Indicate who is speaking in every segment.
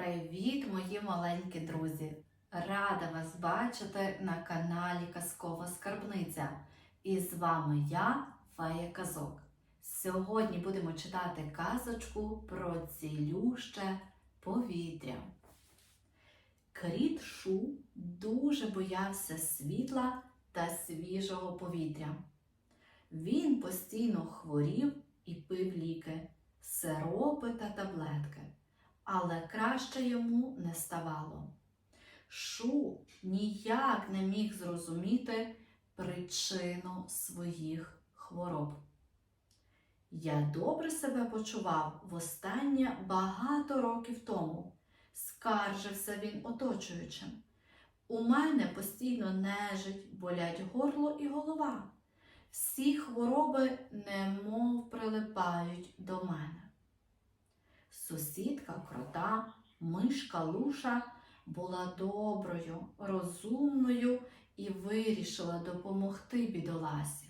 Speaker 1: Привіт, мої маленькі друзі! Рада вас бачити на каналі Казкова Скарбниця. І з вами я, Фея Казок. Сьогодні будемо читати казочку про цілюще повітря. Кріт Шу дуже боявся світла та свіжого повітря. Він постійно хворів і пив ліки, сиропи та таблетки але краще йому не ставало. Шу ніяк не міг зрозуміти причину своїх хвороб. Я добре себе почував востаннє багато років тому, скаржився він оточуючим. У мене постійно нежить, болять горло і голова. Всі хвороби немов прилипають до мене. Сусідка крота, мишка Луша була доброю, розумною і вирішила допомогти бідоласі.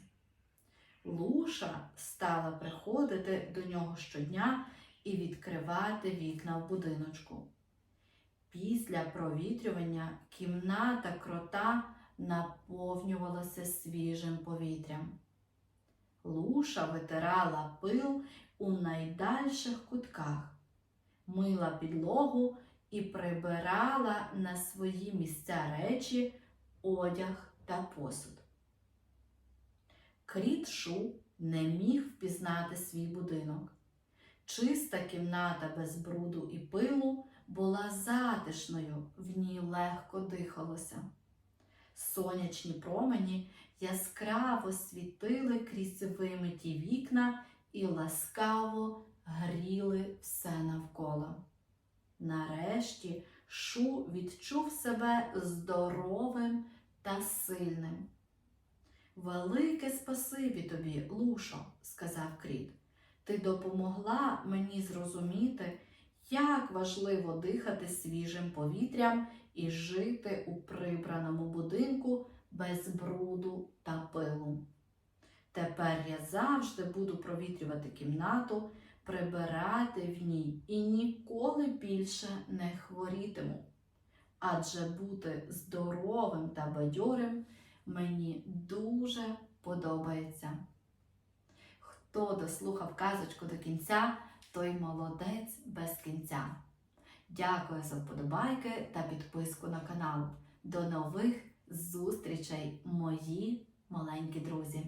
Speaker 1: Луша стала приходити до нього щодня і відкривати вікна в будиночку. Після провітрювання кімната крота наповнювалася свіжим повітрям. Луша витирала пил у найдальших кутках, мила підлогу і прибирала на свої місця речі, одяг та посуд. Кріт Шу не міг впізнати свій будинок. Чиста кімната без бруду і пилу була затишною, в ній легко дихалося. Сонячні промені яскраво світили крізь вимиті вікна і ласкаво гріли все навколо. Нарешті Шу відчув себе здоровим та сильним. Велике спасибі тобі, Лушо, сказав Кріт. Ти допомогла мені зрозуміти, як важливо дихати свіжим повітрям і жити у прибраному будинку без бруду та пилу. Тепер я завжди буду провітрювати кімнату, прибирати в ній і ніколи більше не хворітиму. Адже бути здоровим та бадьорим мені дуже подобається. Хто дослухав казочку до кінця, той молодець без кінця. Дякую за вподобайки та підписку на канал. До нових зустрічей, мої маленькі друзі!